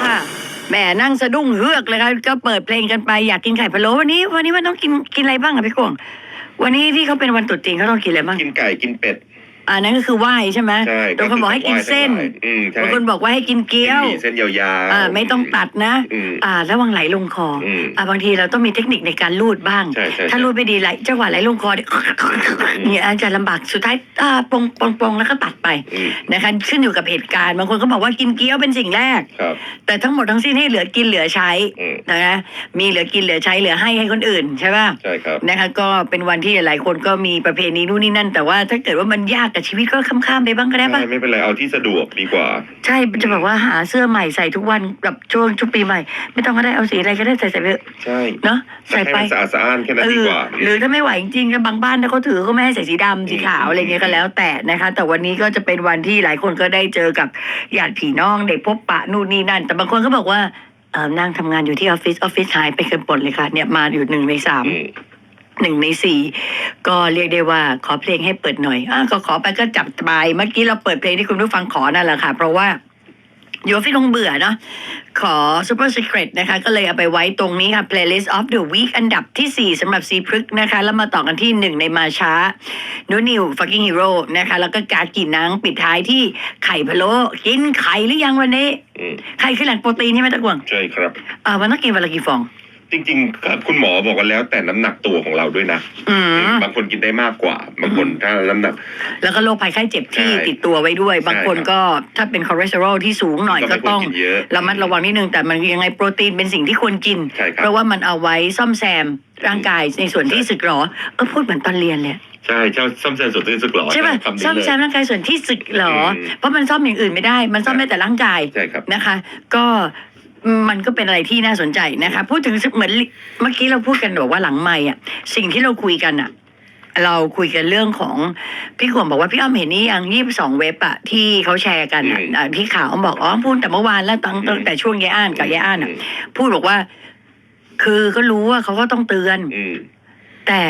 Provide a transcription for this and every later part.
ค่ะแหมนั่งสะดุ้งเฮือกเลยครับก็เปิดเพลงกันไปอยากกินไข่พะโล้วันนี้ วันนี้มันต้องกินกินอะไรบ้างอะพี่กวงวันนี้ที่เขาเป็นวันตรุษจีนเขาต้องกินอะไรบ้างกินไก่กินเป็ด อ่านั่นก็คือไหว้ใช่ไหมใช่บางคนบอกให้กินเส้นอืมใช่บางคนบอกว่าให้กินเกี๊ยวมีเส้นยาวๆอ่าไม่ต้องตัดนะอืม อ่าระวังไหลลงคออมอ่าบางทีเราต้องมีเทคนิคในการลูดบ้าง ใช่ใช่ถ้าลูดไม่ดีไหลจังหวะไหลลงคอเนี่ยเนี่ยอาจจะลำบากสุดท้ายอ่าปงปงปงแล้วก็ตัดไปอืมนะคะขึ้นอยู่กับเหตุการณ์บางคนก็บอกว่ากินเกี๊ยวเป็นสิ่งแรก ครับแต่ทั้งหมดทั้งสิ้นให้เหลือกินเหลือใช้อืมนะคะมีเหลือกินเหลือใช้เหลือให้ให้คนอื่นใช่ป่ะ ใช่ครับ นะคะก็เป็นวันที่หลายคนก็มีประเพณีนู่นนี่นั่น แต่ว่าถ้าเกิดว่ามันยากกับชีวิตก็ข้ามๆไปบ้างก็ได้ปะใช่ไม่เป็นไรเอาที่สะดวกดีกว่า ใช่จะบอกว่าหาเสื้อใหม่ใส่ทุกวันกับช่วงชุดปีใหม่ ไม่ต้องก็ได้เอาสีอะไรก็ได้ใส่ใส่ไปเถอะใช่เนาะใส่ให้ไปมันสะอาดสะอ้านแค่นั้นเอดีอกว่า หรือถ้าไม่ไหวจริงๆก็บางบ้านถ้าเขาถือเขาไม่ให้ใส่สีดำสีขาวอะไรเงี้ยก็แล้วแต่นะคะ แต่วันนี้ก็จะเป็นวันที่หลายคนก็ได้เจอกับญาติพี่น้องได้พบปะนู่นนี่นั่น แต่บางคนก็บอกว่าเออนั่งทำงานอยู่ที่ออฟฟิศออฟฟิศหายไปเกินปนเลยค่ะเนี่ยมาอยู่หนึ่งในสาม อืม หนึ่งในสี่ก็เรียกได้ว่าขอเพลงให้เปิดหน่อยอะก็ขอไปก็จับไปเมื่อกี้เราเปิดเพลงที่คุณผู้ฟังขอนั่นแหละค่ะ เพราะว่าอยู่ฟิตคงเบื่อเนาะขอ Super Secret นะคะ ก็เลยเอาไปไว้ตรงนี้ค่ะ Playlist of the Week อันดับที่ 4สำหรับซีพฤกษ์นะคะ แล้วมาต่อกันที่หนึ่งในมาช้านูนิว fucking hero นะคะ แล้วก็การกินนังปิดท้ายที่ไข่พะโล้กินไข่หรือยังวันนี้อืมไข่คือแหล่งโปรตีนใช่ไหมตะกวง ใช่ครับอ่าวันต้องกินวันละกี่ฟอง จริงๆครับคุณหมอบอกกันแล้วแต่น้ำหนักตัวของเราด้วยนะ อืม บางคนกินได้มากกว่า บางคนถ้าน้ำหนัก แล้วก็โรคภัยไข้เจ็บที่ใช่ติดตัวไว้ด้วย บางคนใช่ครับ ก็ถ้าเป็นคอเลสเตอรอลที่สูงหน่อยก็ก็ไม่ควรต้องกินเยอะ ระมัดระวังนิดนึง แต่มันยังไงโปรตีนเป็นสิ่งที่ควรกิน ใช่ครับ เพราะว่ามันเอาไว้ซ่อมแซมร่างกายในส่วนที่สึกหรอ เออพูดเหมือนตอนเรียนเลย ใช่เจ้าซ่อมแซมส่วนที่สึกหรอใช่ป่ะคำนี้ซ่อมเลย แซมร่างกายส่วนที่สึกหรอ อืม เพราะมันซ่อมอย่างอื่นไม่ได้ มันซ่อมได้แต่ร่างกายใช่ครับ นะคะ ก็ มันก็เป็นอะไรที่น่าสนใจนะคะ พูดถึงเหมือนเมื่อกี้เราพูดกันบอกว่าหลังไม่อะ สิ่งที่เราคุยกันอะ เราคุยกันเรื่องของพี่ขวมบอกว่าพี่อ้อมเห็นนี่ยังยี่สิบสองเว็บอะที่เขาแชร์กันอะอืมอะที่ข่าวอ้อมบอกอ๋อพูดแต่เมื่อวานแล้วตั้งตั้งแต่ช่วงยายอ่านกับยายอ่านอะพูดบอกว่า คือก็รู้ว่าเขาก็ต้องเตือนอืมแต่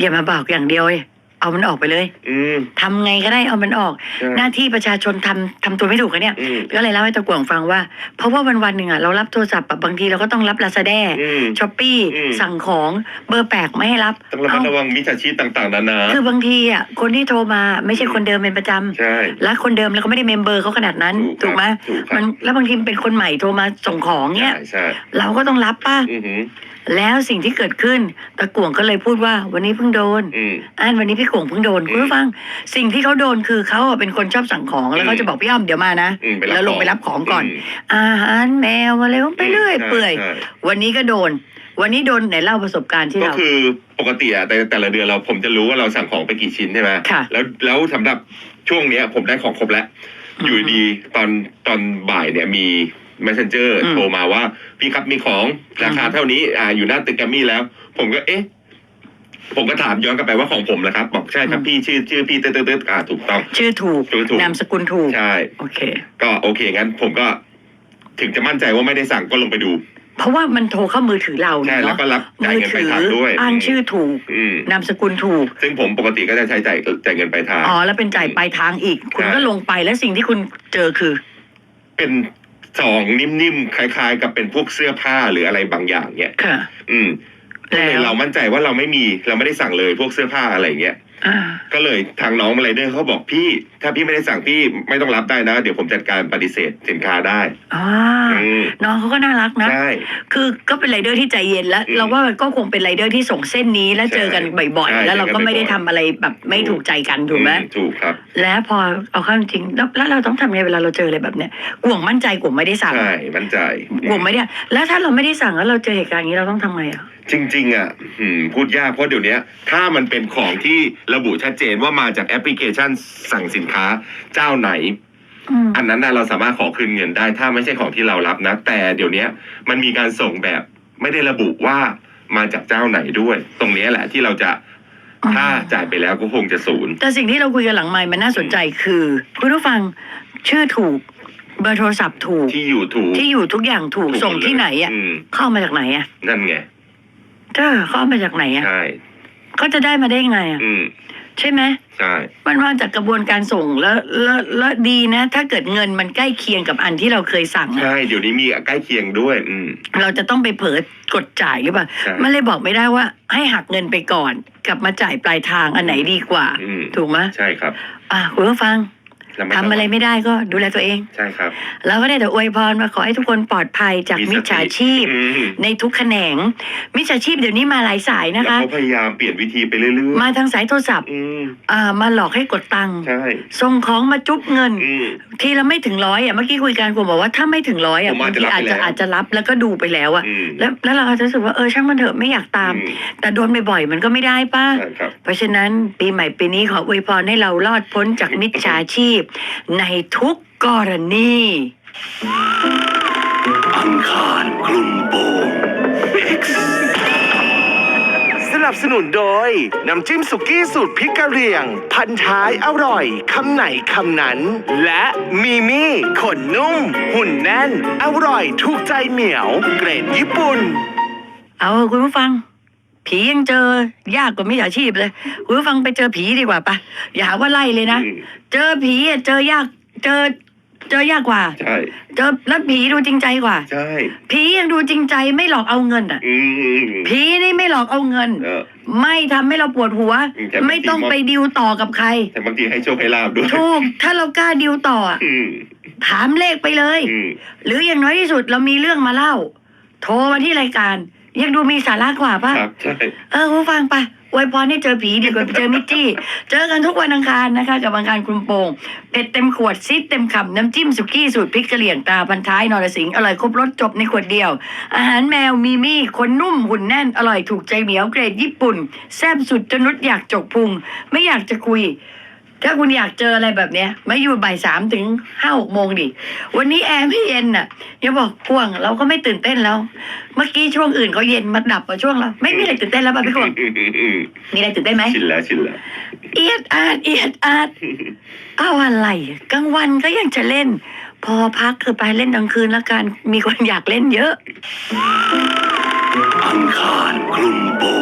อย่ามาบอกอย่างเดียวเว้ย เอามันออกไปเลย อืม ทำไงก็ได้เอามันออก ใช่หน้าที่ประชาชนทำทำตัวไม่ถูกอะเนี่ยอืม ก็เลยเล่าให้ตะกวงฟังว่า เพราะว่าวันวันๆหนึ่งอะเรารับโทรศัพท์อะบางทีเราก็ต้องรับลาซาด้อืม ช้อปปี้อืม สั่งของเบอร์แปลกไม่ให้รับต้องระมัดเอ้าระวังมิจฉาชีพต่างๆนานาคือบางทีอะคนที่โทรมาไม่ใช่คนเดิมเป็นประจำใช่ และคนเดิมแล้วก็ไม่ได้เมมเบอร์เขาขนาดนั้นถูถูกกครับไหมถูกครับ มันแล้วบางทีมันเป็นคนใหม่โทรมาส่งของเนี้ยใช่ใช่เราก็ต้องรับป่ะอือหือแล้วสิ่งที่เกิดขึ้นตะกวงก็เลยพูดว่าวันนี้เพิ่งโดนอืมอ่านวันนี้พี่กวงเพิ่งโดนอืมคุณผู้ฟัง สิ่งที่เขาโดนคือเขาอะเป็นคนชอบสั่งของแล้วเขาอืมจะบอกพี่อ้อมเดี๋ยวมานะอืมไปรับแล้วลงของ ไปรับของก่อนอืมอาหารแมวอะไรก็ไปเรื่อยใช่เปื่อย ใช่วันนี้ก็โดน วันนี้โดนไหนเล่าประสบการณ์ที่ก็เรา คือปกติอะแต่แต่ละเดือนเราผมจะรู้ว่าเราสั่งของไปกี่ชิ้นใช่ไหมค่ะแล้วแล้วสำหรับช่วงเนี้ยผมได้ของครบแล้ว อืมอยู่ดีตอนตอนบ่ายเนี่ยมี messenger อืมโทรมาว่า พี่ครับมีของราคาอืม เท่านี้อ่าอยู่หน้าตึกแกรมมี่แล้ว ผมก็เอ๊ะ ผมก็ถามย้อนกลับไปว่าของผมเหรอครับ บอกใช่ครับพี่ชื่อชื่อพี่เต๊ดเต๊ดเต๊ดอ่าถูกต้อง ชื่อถูกชื่อถูก นามสกุลถูก ใช่ โอเค ก็โอเคงั้นผมก็ ถึงจะมั่นใจว่าไม่ได้สั่งก็ลงไปดูเพราะว่ามันโทรเข้ามือถือเราใช่เนี่ยแล้วเนาะก็รับจ่ายมือเงินไปถืทางด้วยอ้างชื่อถูกอืมนามสกุลถูก ซึ่งผมปกติก็จะใช้จ่ายจ่ายเงินไปลายทาง อ๋อ แล้วเป็นจ่ายปลายทางอีก คุณใช่ก็ลงไปแล้วสิ่งที่คุณเจอคือ เป็นซองนิ่มๆคล้าย ๆ กับเป็นพวกเสื้อผ้าหรืออะไรบางอย่างเนี่ย ค่ะ อืม ก็เลยแล้วเรามั่นใจว่าเราไม่มีเราไม่ได้สั่งเลยพวกเสื้อผ้าอะไรอย่างเงี้ยอ่า ก็เลยทางน้องอะไรเดอร์เขาบอกพี่ ถ้าพี่ไม่ได้สั่งพี่ไม่ต้องรับได้นะ เดี๋ยวผมจัดการปฏิเสธสินค้าได้อ่า อืมน้องเขาก็น่ารักนะ ใช่ คือก็เป็นไรเดอร์ที่ใจเย็นแล้ว อืมเราว่ามันก็คงเป็นไรเดอร์ที่ส่งเส้นนี้แล้วใช่เจอกันบ่อย ใช่ๆ แล้วเราก็ไม่ได้เจอกันบ่อยๆทำอะไรแบบไม่ถูกใจกันถูกไหมอืถูกครับ แล้วพอเอาเข้าจริงๆแล้วแล้วเราต้องทำไงเวลาเราเจออะไรแบบเนี้ยกวงมั่นใจกวงไม่ได้สั่งใช่มั่นใจกวงไม่ได้ แล้วถ้าเราไม่ได้สั่งแล้วเราเจอเหตุการณ์อย่างนี้เราต้องทำไงอะจริงๆอะอืมพูดยากเพราะเดี๋ยวนี้ถ้ามันเป็นของที่ระบุชัดเจนว่ามาจากแอปพลิเคชันสั่งสินค้าเจ้าไหน อืมอันนั้นนะเราสามารถขอคืนเงินได้ถ้าไม่ใช่ของที่เรารับนะ แต่เดี๋ยวนี้มันมีการส่งแบบไม่ได้ระบุว่ามาจากเจ้าไหนด้วย ตรงนี้แหละที่เราจะอ๋อถ้าจ่ายไปแล้วก็คงจะศูนย์ แต่สิ่งที่เราคุยกันหลังไมค์มันน่าสนใจคือ คุณผู้ฟังชื่อถูกเบอร์โทรศัพท์ถูกที่อยู่ถูกที่อยู่ทุกอย่างถูกถูกส่งที่ไหนอะอืมเข้ามาจากไหนอะ นั่นไงเจ้าเข้ามาจากไหนอะใช่ เขาจะได้มาได้ยังไงอะ อืม ใช่ไหมใช่ มันมาจากกระบวนการส่งแล้วแล้วแล้วดีนะ ถ้าเกิดเงินมันใกล้เคียงกับอันที่เราเคยสั่งอะใช่ เดี๋ยวนี้มีใกล้เคียงด้วย อืม เราจะต้องไปเผลอกดจ่ายหรือเปล่าใช่ มันเลยบอกไม่ได้ว่า ให้หักเงินไปก่อน กลับมาจ่ายปลายทางอันไหนดีกว่า อืม ถูกไหมใช่ครับ อะคุณผู้ฟังแล้ว ทำอะไรไม่ได้ก็ดูแลตัวเอง ใช่ครับ เราก็ได้แต่อวยพรมาขอให้ทุกคนปลอดภัยจากมีสติมิจฉาชีพอืมในทุกแขนง มิจฉาชีพเดี๋ยวนี้มาหลายสายนะแล้วคะเขาพยายามเปลี่ยนวิธีไปเรื่อยมาทางสายโทรศัพท์ๆอืมอ่ามาหลอกให้กดตังค์ใช่ส่งของมาจุ๊บเงินอืมทีละไม่ถึงร้อยอะเมื่อกี้คุยกันคุณบอกว่าถ้าไม่ถึงร้อยอะผมอาจจะบางทีรับอาจไปแล้วจะอาจจะรับแล้วก็ดูไปแล้วอะอืมแล้วแล้วเราอาจจะรู้สึกว่าเออช่างมันเถอะไม่อยากตามอืมแต่โดนบ่อยๆมันก็ไม่ได้ป้าใช่ครับเพราะฉะนั้นปีใหม่ปีนี้ขออวยพรให้เรารอดพ้นจากมิจฉาชีพในทุกกรณี อังคารคลุมโปง X สนับสนุนโดย น้ำจิ้มสุกี้สูตรพริกกะเหรี่ยง พันท้ายอร่อยคำไหนคำนั้น และมีมี่ขนนุ่ม หุ่นแน่น อร่อยถูกใจเหมียว เกรดญี่ปุ่น เอาเถอะคุณผู้ฟัง ผียังเจอยากกว่ามิจฉาชีพเลยคุณผู้ฟังไปเจอผีดีกว่าปะอย่าหาว่าไล่เลยนะอืมเจอผีอะเจอยากเจอ เจอยากกว่า ใช่ เจอแล้วผีดูจริงใจกว่า ใช่ ผียังดูจริงใจไม่หลอกเอาเงินอะ อืมผีนี่ไม่หลอกเอาเงิน เออ ไม่ทำให้เราปวดหัว อืมแต่ไม่ต้องไปดิวต่อกับใคร แต่บางทีให้โชคให้ลาบด้วยถูก ถ้าเรากล้าดิวต่ออะอืมถามเลขไปเลย อืมหรืออย่างน้อยที่สุดเรามีเรื่องมาเล่า โทรมาที่รายการ ยังดูมีสาระกว่าป่ะ ครับใช่ เออคุณฟังไปอวยพรให้เจอผีดีกว่าเจอมิจจี้ เจอกันทุกวันอังคารนะคะ กับอังคารคลุมโปงเผ็ดเต็มขวดซีดเต็มคำน้ำจิ้มสุกี้สูตรพริกกะเหรี่ยงตาพันท้ายนรสิงห์อร่อยครบรสจบในขวดเดียว อาหารแมวมีมี่คนนุ่มหุ่นแน่นอร่อยถูกใจเหมียวเกรดญี่ปุ่น แซ่บสุดจนนุดอยากจกพุง ไม่อยากจะคุย ถ้าคุณอยากเจออะไรแบบเนี้ยมาอยู่บ่ายสามถึงห้าหกโมงดิ วันนี้แอร์ไม่เย็นน่ะอย่าบอกพ่วงเราก็ไม่ตื่นเต้นแล้ว เมื่อกี้ช่วงอื่นเขาเย็นมาดับมาช่วงเราไม่มีอะไรตื่นเต้นแล้วป่ะพี่ควงอืมอืมอืมมีอะไรตื่นเต้นไหมชินแล้วชินแล้วเอียดอาดเอียดอาดเอาอะไรกลางวันก็ยังจะเล่น พอพักคือไปเล่นกลางคืนแล้วกันมีคนอยากเล่นเยอะ อังคารคลุมโปง X